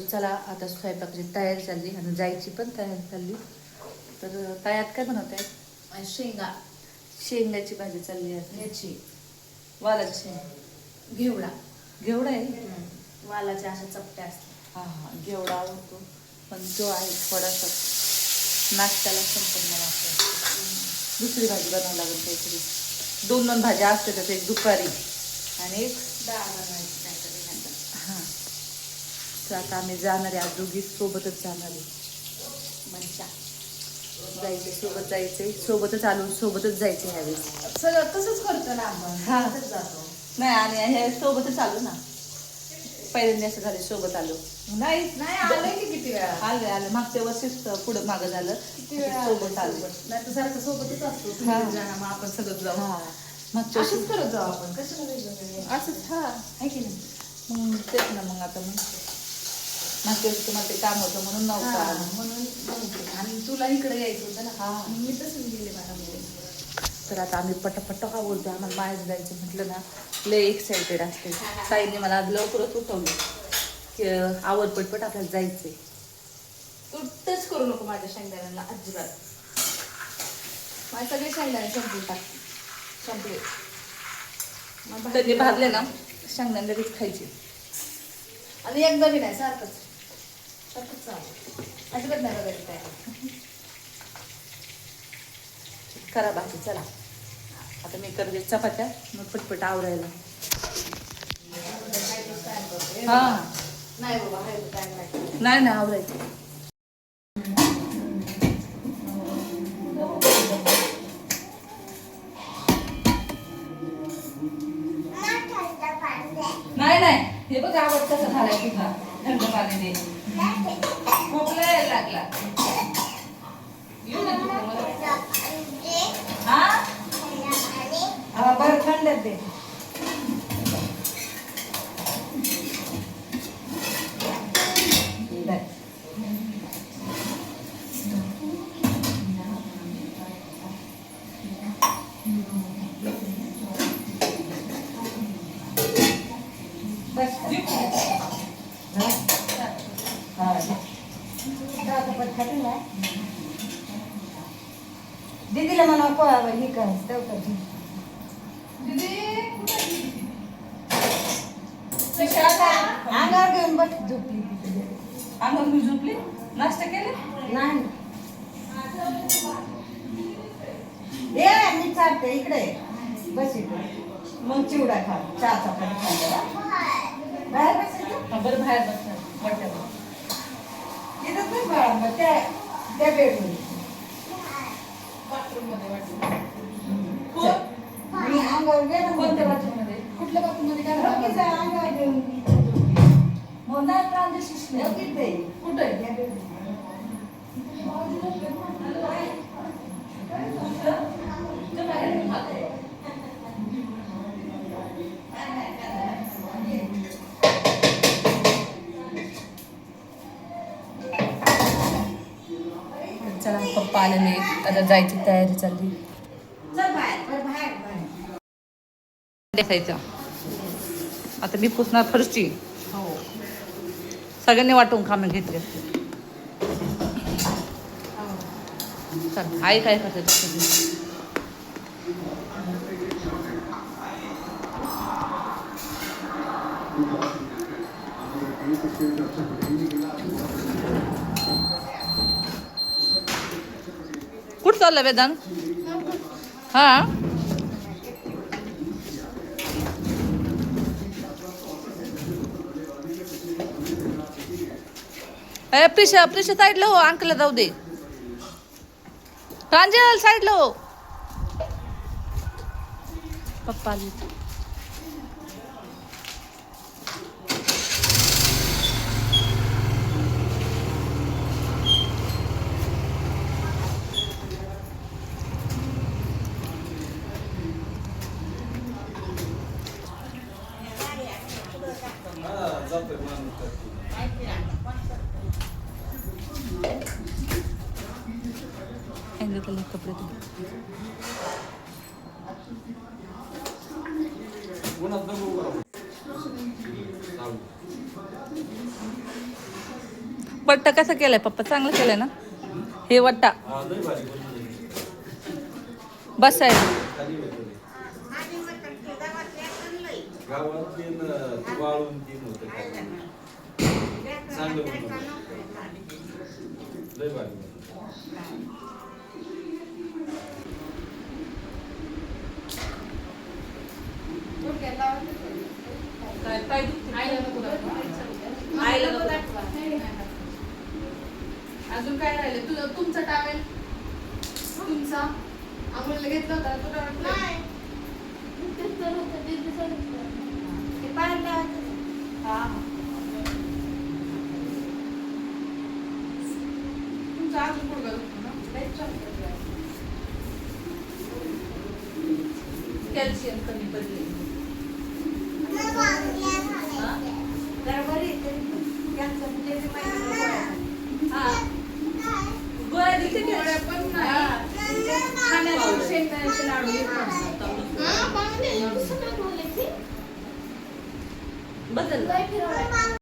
चला आता स्वयंपाकाची तयारी चालली आणि जायची पण तयारी चालली. तर तयात काय बनवत आहे शेंगा. शेंगाची भाजी चालली आहे याची वालाची शेंग. घेवडा. घेवडा आहे? वालाच्या अशा चपट्या असतात. हा हा. घेवडा आवडतो. पण तो आहे थोडासा नाश्त्याला संपन्न वाटतं. दुसरी भाजी बनावं लागेल काहीतरी. दोन दोन भाज्या असतात एक दुपारी आणि एक डाळ बनवायची. तर आता आम्ही जाणार आहे आज दोघी सोबतच जाणार आहे. मज्जा जायचे सोबत जायचे सोबतच आलो सोबतच जायचे ह्यावेळेस. सगळं तसंच करतो ना आपण. हा. जातो. नाही आणि हे सोबतच आलो ना. पहिल्यांदा असं झाले सोबत आलो. नाही नाही आलंय की किती वेळा? आले आले मागच्या वर्षीच पुढे मागं झालं. किती वेळा सोबत आलो. नाही तर सारखं सोबतच असतो. मग आपण सगळं जाऊ. मागच्या वर्षी. असंच करत जाऊ आपण. वेगळं असंच हा. आहे की नाही? मग तेच ना मग आता मग. मागच्या वर्षी तुम्हाला ते काम होतं म्हणून नव्हतं हा, आलं. म्हणून. आणि तुला इकडे यायचं होतं ना हा. मग मी तसंच गेले बारामध्ये तर आता आम्ही पटापट बोलतो आम्हाला बाहेर जायचं म्हटलं ना लय एक्साइटेड असते. ताईने मला आज लवकरच उठवलं. की आवड पटपट आपल्याला जायचंय. तू टच करू नको माझ्या शेंगदाण्यांना अजिबात. माझे सगळे शेंगदाणे संपून टाक संपले. मग भाजी त्यांनी भाजले ना शेंगदाणे लगेच खायचे. आणि एकदा बी नाही सारखंच. सारखंच चालू अजिबात करा भाजी चला. आता मी करते चपात्या मग पटपट आवरायला. हा. नाही बाबा नाही ना आवरायचं. नाही नाही. हे बघ आवडतं कसं तुझा थंड पाणी दे खोकला यायला लागला. येऊ दे तुला मला. हा? हा बरं थंड दे दीदीला म्हणा को ही काय तेवढं अंगावर घेऊन बस झोपली अंगावर मी झोपली? नाश्ता केले? नाही. ये मी चालते इकडे. बस इकडे. मग चिवडा खा चहा चपाती खायला. बाहेर बसायचं बरं बाहेर बसणार वाटतं ไม่ผ่านมาแก้แก้เป็น चला पप्पा आलेले आता जायची तयारी चालली. चल आता मी पुसणार फरची सगळ्यांनी वाटून कामे घेतले. चल आई काय करते दाखवते. चाललं वेदांत हा ए प्रिशा प्रिशा साईडला हो अंकलला जाऊ दे प्रांजल साईडला हो पप्पा हँगर केले कपडे तुम्ही वट्टा कसा केलाय पप्पा? चांगलं केलंय ना? हे वट्टा. बसायला. गावात काय. अजून काय राहिलं तुझं तुमचा टावेल तुमचा? आंघोळीला घेतला होता तो टावेल पायाला लावायचं. हा. तुमचा अजून गुडघा दुखतो ना? लय चालतं ते. कॅल्शियम कमी पडले म्हणजे. हा. गोळ्या दिली गोळ्या पण खाण्याचे शेंगदाण्याचे लाडू. बदल